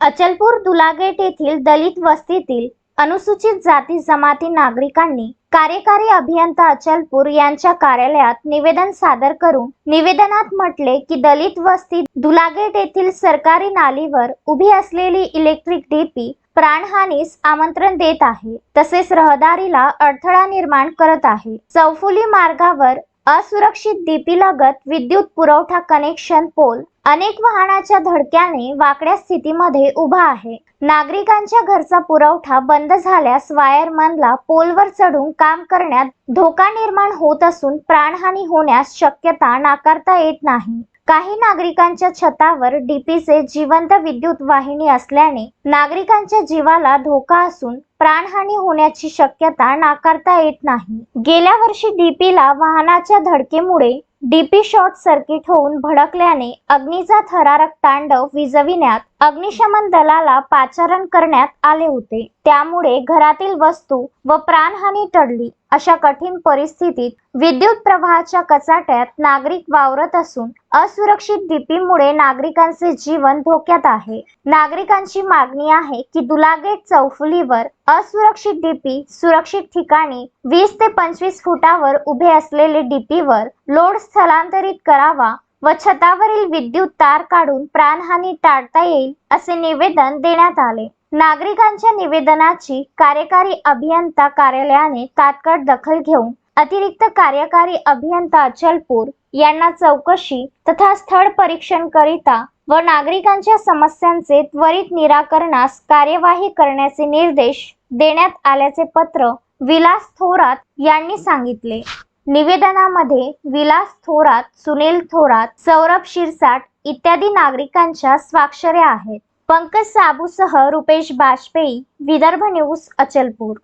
अचलपूर दुलागेट येथील दलित वस्तीतील अनुसूचित जाती जमाती नागरिकांनी कार्यकारी अभियंता अचलपूर यांच्या कार्यालयात निवेदन सादर करून निवेदनात म्हटले की दलित वस्ती दुलागेट येथील सरकारी नालीवर उभी असलेली इलेक्ट्रिक डीपी प्राणहानीस आमंत्रण देत आहे. तसेच रहदारीला अडथळा निर्माण करत आहे. चौफुली मार्गावर असुरक्षित डीपी लगत विद्युत पुरवठा कनेक्शन पोल अनेक वाहनाच्या धडक्याने वाकड्या स्थितीमध्ये उभा आहे. नागरिकांच्या घरचा पुरवठा बंद झाल्यास वायरमनला पोलवर चढून काम करण्यात धोका निर्माण होत असून प्राणहानी होण्यास शक्यता नाकारता येत नाही. काही नागरिकांच्या छतावर डीपीचे जिवंत विद्युत वाहिनी असल्याने नागरिकांच्या जीवाला धोका असून प्राणहानी होण्याची शक्यता नाकारता येत नाही. गेल्या वर्षी डीपीला वाहनाच्या धडकेमुळे डीपी शॉर्ट सर्किट होऊन भडकल्याने अग्नीचा थरारक तांडव विझविण्यात अग्निशमन दलाला पाचारण करण्यात आले होते. त्यामुळे घरातील वस्तू व प्राणहानी टळली. अशा कठीण परिस्थितीत विद्युत प्रवाहाच्या कचाट्यात नागरिक वावरत असून असुरक्षित डीपीमुळे नागरिकांचे जीवन धोक्यात आहे. नागरिकांची मागणी आहे की दुलागेट चौफुलीवर असुरक्षित डीपी सुरक्षित ठिकाणी वीस ते पंचवीस फुटावर उभे असलेले डीपीवर लोड स्थलांतरित करावा व छतावरील विद्युत तार काढून प्राणहानी टाळता येईल असे निवेदन देण्यात आले. नागरिकांच्या निवेदनाची कार्यकारी अभियंता कार्यालयाने तात्काळ दखल घेऊन अतिरिक्त कार्यकारी अभियंता अचलपूर यांना चौकशी तथा स्थळ परीक्षण करिता व नागरिकांच्या समस्यांचे त्वरित निराकरणास कार्यवाही करण्याचे निर्देश देण्यात आल्याचे पत्र विलास थोरात यांनी सांगितले. निवेदनामध्ये विलास थोरात सुनील थोरात सौरभ शिरसाट इत्यादी नागरिकांच्या स्वाक्षऱ्या आहेत. पंकज साबूसह रुपेश बाजपेयी विदर्भ न्यूज अचलपूर.